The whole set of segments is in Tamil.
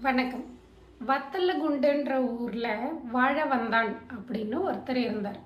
வணக்கம். வத்தலகுண்டுன்ற ஊரில் வாழ வந்தான் அப்படின்னு ஒருத்தர் இருந்தார்.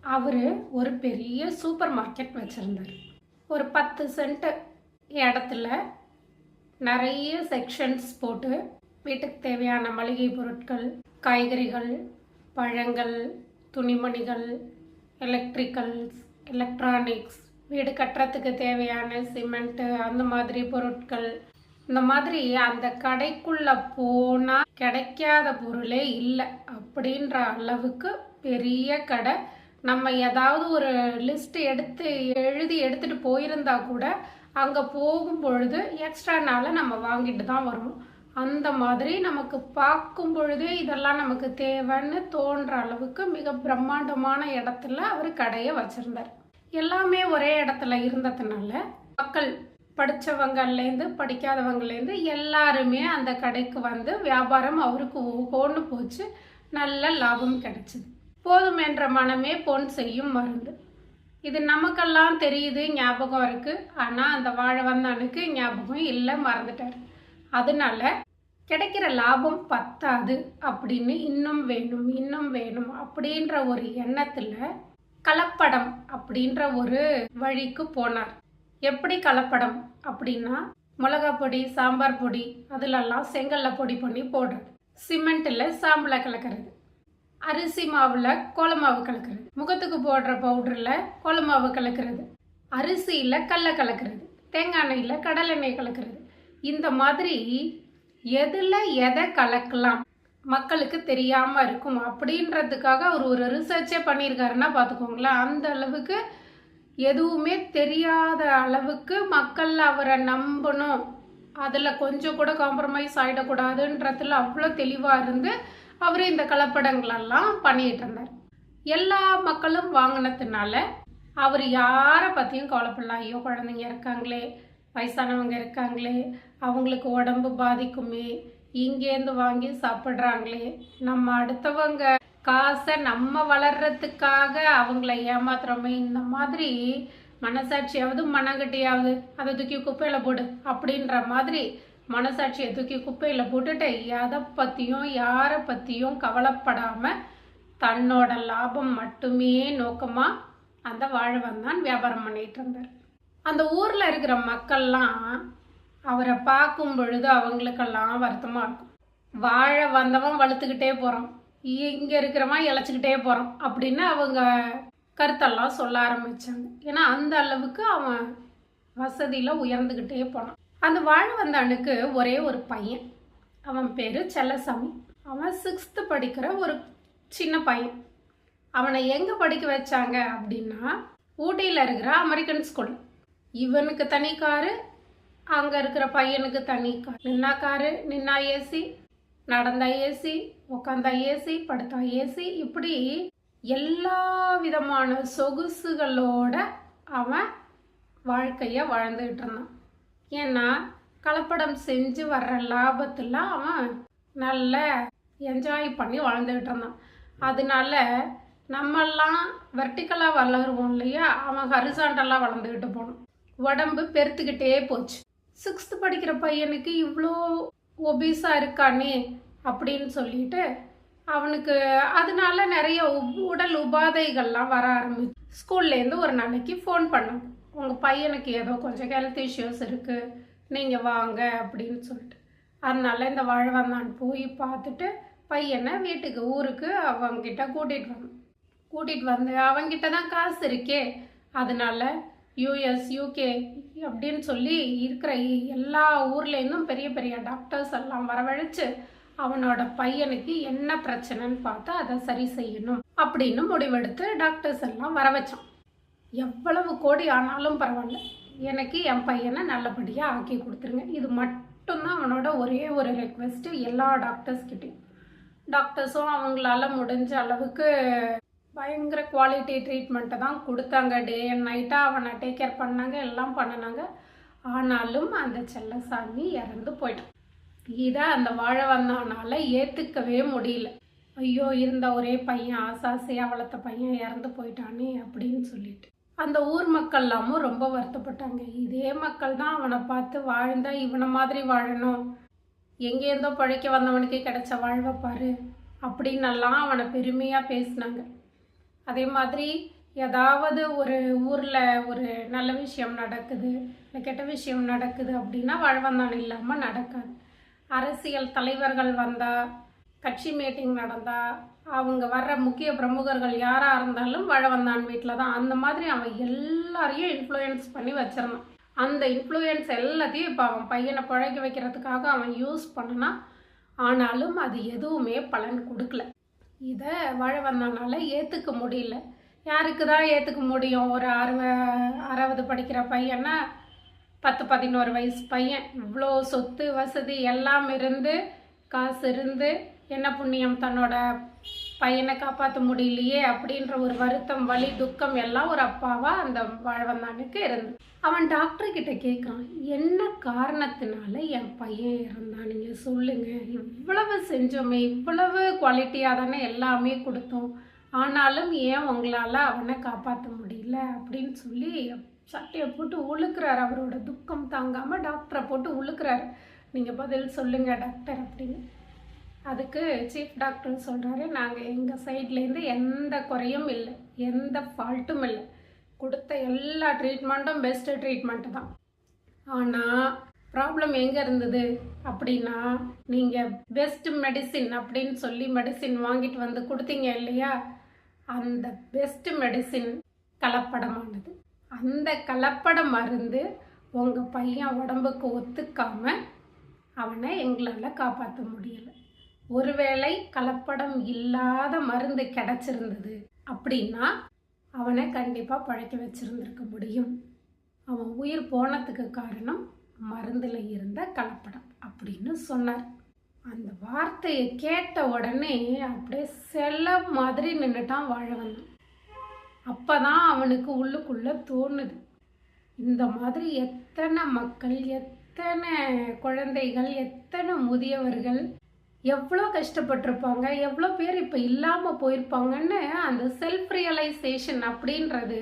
அவர் ஒரு பெரிய சூப்பர் மார்க்கெட் வச்சுருந்தார். ஒரு பத்து சென்ட் இடத்துல நிறைய செக்ஷன்ஸ் போட்டு வீட்டுக்கு தேவையான மளிகை பொருட்கள் காய்கறிகள் பழங்கள் துணிமணிகள் எலக்ட்ரிக்கல்ஸ் எலக்ட்ரானிக்ஸ் வீடு கட்டுறதுக்கு தேவையான சிமெண்ட்டு அந்த மாதிரி பொருட்கள் இந்த மாதிரி அந்த கடைக்குள்ள போனா கிடைக்காத பொருளே இல்லை அப்படின்ற அளவுக்கு பெரிய கடை. நம்ம ஏதாவது ஒரு லிஸ்ட் எடுத்து எழுதி எடுத்துட்டு போயிருந்தா கூட அங்க போகும் பொழுது எக்ஸ்ட்ரானால நம்ம வாங்கிட்டு தான் வருவோம். அந்த மாதிரி நமக்கு பார்க்கும் பொழுதே இதெல்லாம் நமக்கு தேவைன்னு தோன்ற அளவுக்கு மிக பிரம்மாண்டமான இடத்துல அவர் கடையை வச்சிருந்தார். எல்லாமே ஒரே இடத்துல இருந்ததுனால மக்கள் படித்தவங்கள்லேருந்து படிக்காதவங்கலேருந்து எல்லாருமே அந்த கடைக்கு வந்து வியாபாரம் அவருக்கு ஓன்னு போச்சு. நல்ல லாபம் கிடைச்சிது. போதும் என்ற மனமே பொன் செய்யும் மருந்து. இது நமக்கெல்லாம் தெரியுது ஞாபகம் இருக்குது ஆனால் அந்த வாழ வந்தானுக்கு ஞாபகம் இல்லை மறந்துட்டார். அதனால கிடைக்கிற லாபம் பத்தாது அப்படின்னு இன்னும் வேணும் இன்னும் வேணும் அப்படின்ற ஒரு எண்ணத்தில் கலப்படம் அப்படின்ற ஒரு வழிக்கு போனார். எப்படி கலப்படம் அப்படின்னா மிளகா பொடி சாம்பார் பொடி அதிலெல்லாம் செங்கல்ல பொடி பண்ணி போடுறது. சிமெண்ட்டில் சாம்பலை கலக்கிறது. அரிசி மாவில் கோலமாவு கலக்கிறது. முகத்துக்கு போடுற பவுடரில் கோலமாவு கலக்கிறது. அரிசியில் கல்லை கலக்கிறது. தேங்காய் எண்ணெயில் கடலெண்ணெய் கலக்கிறது. இந்த மாதிரி எதில் எதை கலக்கலாம்? மக்களுக்கு தெரியாமல் இருக்கும். அப்படின்றதுக்காக அவர் ஒரு ரிசர்ச்சே பண்ணியிருக்காருன்னா பார்த்துக்கோங்களேன். அந்த அளவுக்கு எதுவுமே தெரியாத அளவுக்கு மக்கள் அவரை நம்பணும். அதில் கொஞ்சம் கூட காம்ப்ரமைஸ் ஆகிடக்கூடாதுன்றதுல அவ்வளோ தெளிவாக இருந்து அவர் இந்த கலப்படங்களெல்லாம் பண்ணிட்டு இருந்தார். எல்லா மக்களும் வாங்கினதுனால அவர் யாரை பற்றியும் கவலைப்படல. ஐயோ குழந்தைங்க இருக்காங்களே வயசானவங்க இருக்காங்களே அவங்களுக்கு உடம்பு பாதிக்குமே இங்கேருந்து வாங்கி சாப்பிட்றாங்களே நம்ம அடுத்தவங்க காசை நம்ம வளர்றதுக்காக அவங்கள ஏமாத்துறோமே இந்த மாதிரி மனசாட்சியாவது மனங்கட்டியாவது அதை தூக்கி குப்பையில் போடு அப்படின்ற மாதிரி மனசாட்சியை தூக்கி குப்பையில் போட்டுட்டு எதை பற்றியும் யாரை பற்றியும் கவலைப்படாமல் தன்னோட லாபம் மட்டுமே நோக்கமாக அந்த வாழ்வன் தான் வியாபாரம் பண்ணிகிட்டு இருந்தார். அந்த ஊரில் இருக்கிற மக்கள்லாம் அவரை பார்க்கும் பொழுது அவங்களுக்கெல்லாம் வருத்தமாக இருக்கும். வாழ வந்தவன் வளர்த்துக்கிட்டே போகிறான் இங்கே இருக்கிறவன் இழைச்சிக்கிட்டே போகிறான் அப்படின்னு அவங்க கருத்தெல்லாம் சொல்ல ஆரம்பித்தாங்க ஏன்னா அந்த அளவுக்கு அவன் வசதியில் உயர்ந்துக்கிட்டே போனான். அந்த வாழ வந்த அணுக்கு ஒரே ஒரு பையன். அவன் பேர் செல்லசாமி. அவன் சிக்ஸ்த்து படிக்கிற ஒரு சின்ன பையன். அவனை எங்கே படிக்க வச்சாங்க அப்படின்னா ஊட்டியில் இருக்கிற அமெரிக்கன் ஸ்கூல் இவனுக்கு தனி காரு அங்கே இருக்கிற பையனுக்கு தனி கார். நின்னா காரு நின்னா ஏசி நடந்தா ஏசி உட்காந்தா ஏசி படுத்தா ஏசி இப்படி எல்லா விதமான சொகுசுகளோட அவன் வாழ்க்கையை வாழ்ந்துகிட்டு இருந்தான். ஏன்னா கலப்படம் செஞ்சு வர்ற லாபத்தில் அவன் நல்ல என்ஜாய் பண்ணி வாழ்ந்துகிட்டு இருந்தான். அதனால நம்மெல்லாம் வெர்டிக்கலாக வளருவோம் இல்லையா? அவன் ஹரிசாண்டலாக வளர்ந்துக்கிட்டு போனோம் உடம்பு பெருத்துக்கிட்டே போச்சு. சிக்ஸ்த்து படிக்கிற பையனுக்கு இவ்வளோ ஒபீஸாக இருக்கானே. அப்படின்னு சொல்லிட்டு அவனுக்கு அதனால நிறைய உடல் உபாதைகள்லாம் வர ஆரம்பிச்சு. ஸ்கூல்லேருந்து ஒரு நாளைக்கு ஃபோன் பண்ணோம் உங்கள் பையனுக்கு ஏதோ கொஞ்சம் ஹெல்த் இஷ்யூஸ் இருக்குது நீங்கள் வாங்க அப்படின்னு சொல்லிட்டு. அதனால இந்த வாழ்வந்தான் போய் பார்த்துட்டு பையனை வீட்டுக்கு ஊருக்கு அவங்கிட்ட கூட்டிகிட்டு வந்தோம் கூட்டிகிட்டு வந்து அவங்கிட்ட தான் காசு இருக்கே. அதனால யூஎஸ் யூகே அப்படின்னு சொல்லி இருக்கிற எல்லா ஊர்லேருந்தும் பெரிய பெரிய டாக்டர்ஸ் எல்லாம் வரவழைச்சு அவனோட பையனுக்கு என்ன பிரச்சனைன்னு பார்த்து அதை சரி செய்யணும் அப்படின்னு முடிவெடுத்து டாக்டர்ஸ் எல்லாம் வர வச்சான். எவ்வளவு கோடி ஆனாலும் பரவாயில்ல. எனக்கு என் பையனை நல்லபடியாக ஆக்கி கொடுத்துருங்க. இது மட்டும்தான் அவனோட ஒரே ஒரு ரெக்வெஸ்ட்டு எல்லா டாக்டர்ஸ்கிட்டையும் டாக்டர்ஸும் அவங்களால முடிஞ்ச அளவுக்கு பயங்கர குவாலிட்டி ட்ரீட்மெண்ட்டை தான் கொடுத்தாங்க. டே அண்ட் நைட்டாக அவனை டேக் கேர் பண்ணாங்க எல்லாம் பண்ணினாங்க. ஆனாலும் அந்த செல்லசாமி இறந்து போயிட்டான். இதை அந்த வாழ வந்தவனால ஏற்றுக்கவே முடியல. ஐயோ இருந்த ஒரே பையன் ஆசாசையாக வளர்த்த பையன் இறந்து போயிட்டானே அப்படின்னு சொல்லிட்டு. அந்த ஊர் மக்கள் எல்லாமும் ரொம்ப வருத்தப்பட்டாங்க. இதே மக்கள் தான் அவனை பார்த்து வாழ்ந்தா இவனை மாதிரி வாழணும். எங்கேருந்தோ பழைக்க வந்தவனுக்கு கிடைச்ச வாழ்வை பாரு அப்படின்னெல்லாம் அவனை பெருமையாக பேசினாங்க. அதே மாதிரி ஏதாவது ஒரு ஊரில் ஒரு நல்ல விஷயம் நடக்குது இல்லை கெட்ட விஷயம் நடக்குது அப்படின்னா வாழ்வந்தான் இல்லாமல் நடக்காது. அரசியல் தலைவர்கள் வந்தால் கட்சி மீட்டிங் நடந்தால் அவங்க வர்ற முக்கிய பிரமுகர்கள் யாராக இருந்தாலும் வழவந்தான் வீட்டில் தான். அந்த மாதிரி அவன் எல்லாரையும் இன்ஃப்ளூயன்ஸ் பண்ணி வச்சிருந்தான். அந்த இன்ஃப்ளூயன்ஸ் எல்லாத்தையும் இப்போ அவன் பையனை பழக்க வைக்கிறதுக்காக அவன் யூஸ் பண்ணனா ஆனாலும் அது எதுவுமே பலன் கொடுக்கல. இதை வழவந்தானால ஏற்றுக்க முடியல. யாருக்கு தான் ஏற்றுக்க முடியும்? ஒரு அறுவ அறுபது படிக்கிற பையனை பத்து பதினோரு வயசு பையன். இவ்வளோ சொத்து வசதி எல்லாம் இருந்து காசு இருந்து என்ன புண்ணியம் தன்னோட பையனை காப்பாற்ற முடியலையே அப்படின்ற ஒரு வருத்தம் வலி துக்கம் எல்லாம் ஒரு அப்பாவா அந்த வாழ்வந்தானுக்கு இருந்து அவன் டாக்டர் கிட்ட கேட்கான் என்ன காரணத்தினால என் பையன் இறந்தான்? நீங்கள் சொல்லுங்க. இவ்வளவு செஞ்சோமே இவ்வளவு குவாலிட்டியாக தானே எல்லாமே கொடுத்தோம். ஆனாலும் ஏன் உங்களால் அவனை காப்பாற்ற முடியல? அப்படின்னு சொல்லி சட்டையை போட்டு உழுக்கிறார். அவரோட துக்கம் தாங்காமல் டாக்டரை போட்டு உழுக்கிறாரு. நீங்கள் பதில் சொல்லுங்கள் டாக்டர் அப்படின்னு. அதுக்கு சீஃப் டாக்டர் சொல்கிறாரு நாங்கள் எங்கள் சைட்லேருந்து எந்த குறையும் இல்லை. எந்த ஃபால்ட்டும் இல்லை. கொடுத்த எல்லா ட்ரீட்மெண்ட்டும் பெஸ்ட்டு ட்ரீட்மெண்ட்டு தான். ஆனால் ப்ராப்ளம் எங்கே இருந்தது? அப்படின்னா நீங்கள் பெஸ்ட் மெடிசின் அப்படின்னு சொல்லி மெடிசின் வாங்கிட்டு வந்து கொடுத்தீங்க இல்லையா? அந்த பெஸ்ட் மெடிசின் கலப்படமானது. அந்த கலப்பட மருந்து உங்கள் பையன் உடம்புக்கு ஒத்துக்காமல் அவனை எங்களால் காப்பாற்ற முடியலை. ஒருவேளை கலப்படம் இல்லாத மருந்து கிடச்சிருந்தது அப்படின்னா அவனை கண்டிப்பாக பழைக்க வச்சுருந்துருக்க முடியும். அவன் உயிர் போனதுக்கு காரணம் மருந்தில் இருந்த கலப்படம் அப்படின்னு சொன்னார். அந்த வார்த்தையை கேட்ட உடனே அப்படியே செல்ல மாதிரி நின்றுட்டான் வாழ வந்தான் அப்போ தான் அவனுக்கு உள்ளுக்குள்ளே தோணுது. இந்த மாதிரி எத்தனை மக்கள் எத்தனை குழந்தைகள் எத்தனை முதியவர்கள் எவ்வளோ கஷ்டப்பட்டிருப்பாங்க எவ்வளோ பேர் இப்போ இல்லாமல் போயிருப்பாங்கன்னு அந்த செல்ஃப் ரியலைசேஷன் அப்படின்றது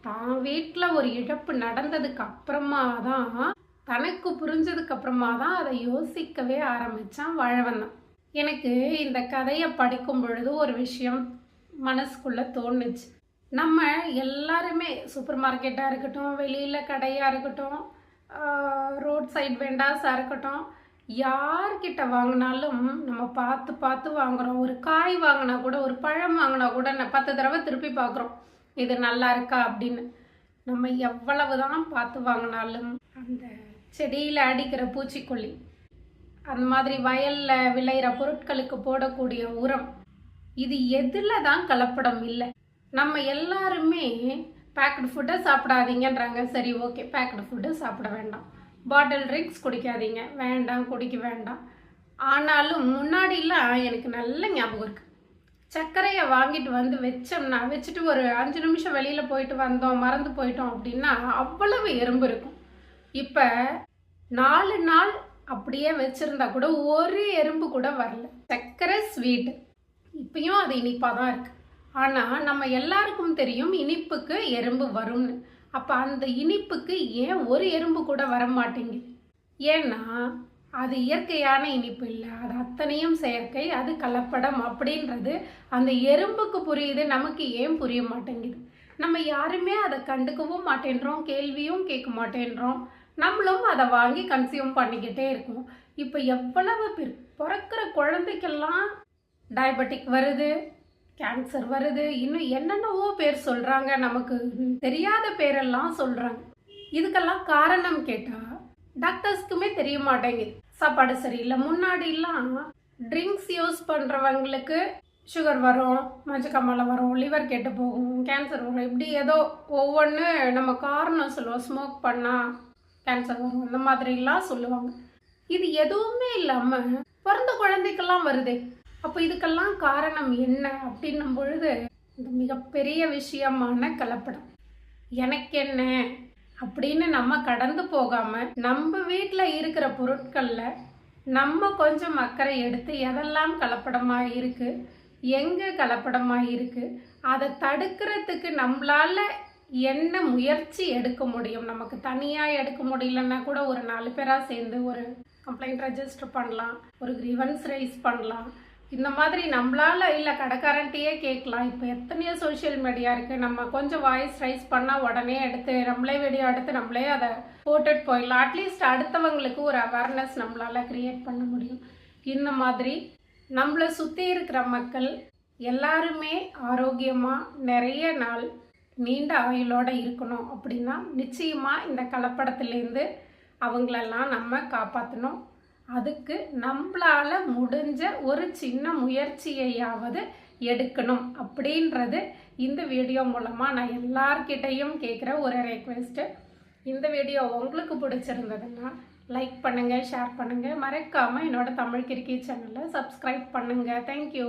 தான் வீட்டில் ஒரு இழப்பு நடந்ததுக்கு அப்புறமா தான் தனக்கு புரிஞ்சதுக்கு அப்புறமா தான் அதை யோசிக்கவே ஆரம்பித்தான் வாழவந்தான் எனக்கு இந்த கதையை படிக்கும் பொழுது ஒரு விஷயம் மனசுக்குள்ளே தோணுச்சு. நம்ம எல்லாருமே சூப்பர் மார்க்கெட்டாக இருக்கட்டும் வெளியில் கடையாக இருக்கட்டும் ரோட் சைட் வெண்டாஸாக இருக்கட்டும் யார்கிட்ட வாங்கினாலும் நம்ம பார்த்து பார்த்து வாங்குறோம். ஒரு காய் வாங்கினா கூட ஒரு பழம் வாங்கினா கூட நான் பத்து தடவை திருப்பி பார்க்குறோம். இது நல்லா இருக்கா அப்படின்னு. நம்ம எவ்வளவு தான் பார்த்து வாங்கினாலும் அந்த செடியில் அடிக்கிற பூச்சிக்கொல்லி அந்த மாதிரி வயலில் விளையிற பொருட்களுக்கு போடக்கூடிய உரம் இது எதில் தான் கலப்படம் இல்லை. நம்ம எல்லாருமே பேக்கடு ஃபுட்டை சாப்பிடாதீங்கன்றாங்க. சரி ஓகே பேக்கடு ஃபுட்டு சாப்பிட வேண்டாம். பாட்டில் ட்ரிங்க்ஸ் குடிக்காதீங்க. வேண்டாம் குடிக்க வேண்டாம். ஆனாலும் முன்னாடிலாம் எனக்கு நல்ல ஞாபகம் இருக்குது சர்க்கரையை வாங்கிட்டு வந்து வச்சோம்னா வச்சுட்டு ஒரு அஞ்சு நிமிஷம் வெளியில் போயிட்டு வந்தோம் மறந்து போயிட்டோம் அப்படின்னா அவ்வளவு எறும்பு இருக்கும். இப்போ நாலு நாள் அப்படியே வச்சுருந்தா கூட ஒரு எறும்பு கூட வரல. சர்க்கரை ஸ்வீட்டு இப்பயும் அது இனிப்பாக தான் இருக்குது ஆனால் நம்ம எல்லாருக்கும் தெரியும் இனிப்புக்கு எறும்பு வரும்னு. அப்போ அந்த இனிப்புக்கு ஏன் ஒரு எறும்பு கூட வர மாட்டேங்குது ஏன்னா அது இயற்கையான இனிப்பு இல்லை. அது அத்தனையும் செயற்கை அது கலப்படம் அப்படின்றது அந்த எறும்புக்கு புரியுது நமக்கு ஏன் புரிய மாட்டேங்குது? நம்ம யாருமே அதை கண்டுக்கவும் மாட்டேன்றோம் கேள்வியும் கேட்க மாட்டேன்றோம். நம்மளும் அதை வாங்கி கன்சியூம் பண்ணிக்கிட்டே இருக்கோம். இப்போ எவ்வளவு பேர் பிறக்கிற குழந்தைக்கெல்லாம் டயபெட்டிக் வருது கேன்சர் வருது. இன்னும் என்னென்னவோ பேர் சொல்கிறாங்க நமக்கு தெரியாத பேரெல்லாம் சொல்கிறாங்க இதுக்கெல்லாம் காரணம் கேட்டால் டாக்டர்ஸ்க்குமே தெரிய மாட்டேங்குது. சாப்பாடு சரியில்லை. முன்னாடிலாம் ட்ரிங்க்ஸ் யூஸ் பண்ணுறவங்களுக்கு சுகர் வரும் மஞ்சக்கம்மலை வரும் லிவர் கெட்டு போகும் கேன்சர் வரும். இப்படி ஏதோ ஒவ்வொன்று நம்ம காரணம் சொல்லுவோம். ஸ்மோக் பண்ணால் கேன்சர் வரும். அந்த மாதிரிலாம் சொல்லுவாங்க. இது எதுவுமே இல்லாமல் பிறந்த குழந்தைக்கெல்லாம் வருதே. அப்போ இதுக்கெல்லாம் காரணம் என்ன அப்படின்னும் பொழுது இந்த மிகப்பெரிய விஷயமான கலப்படம். எனக்கு என்ன அப்படின்னு நம்ம கடந்து போகாம நம்ம வீட்டில் இருக்கிற பொருட்களில் நம்ம கொஞ்சம் அக்கறை எடுத்து எதெல்லாம் கலப்படமாக இருக்கு எங்கே கலப்படமாக இருக்கு அதை தடுக்கிறதுக்கு நம்மளால் என்ன முயற்சி எடுக்க முடியும்? நமக்கு தனியாக எடுக்க முடியலன்னா கூட ஒரு நாலு பேராக சேர்ந்து ஒரு கம்ப்ளைண்ட் ரெஜிஸ்டர் பண்ணலாம் ஒரு கிரீவன்ஸ் ரைஸ் பண்ணலாம் இந்த மாதிரி நம்மளால இல்லை கடைக்காரன்ட்டையே கேட்கலாம். இப்போ எத்தனையோ சோஷியல் மீடியா இருக்குது நம்ம கொஞ்சம் வாய்ஸ் ரைஸ் பண்ணால் உடனே எடுத்து நம்மளே வீடியோ எடுத்து நம்மளே அதை போட்டுட்டு போயிடலாம். அட்லீஸ்ட் அடுத்தவங்களுக்கு ஒரு அவேர்னஸ் நம்மளால கிரியேட் பண்ண முடியும். இந்த மாதிரி நம்மளை சுற்றி இருக்கிற மக்கள் எல்லாருமே ஆரோக்கியமாக நிறைய நாள் நீண்ட ஆயுளோட இருக்கணும் அப்படின்னா நிச்சயமாக இந்த கலப்படத்துலேருந்து அவங்களெல்லாம் நம்ம காப்பாற்றணும் அதுக்கு நம்மளால முடிஞ்ச ஒரு சின்ன முயற்சியையாவது எடுக்கணும் அப்படின்றது இந்த வீடியோ மூலமாக நான் எல்லார்கிட்டையும் கேட்குற ஒரு ரெக்வெஸ்ட்டு இந்த வீடியோ உங்களுக்கு பிடிச்சிருந்ததுன்னா லைக் பண்ணுங்கள் ஷேர் பண்ணுங்கள் மறக்காமல் என்னோட தமிழ் கிரிக்கெட் சேனலை சப்ஸ்கிரைப் பண்ணுங்கள் தேங்க்யூ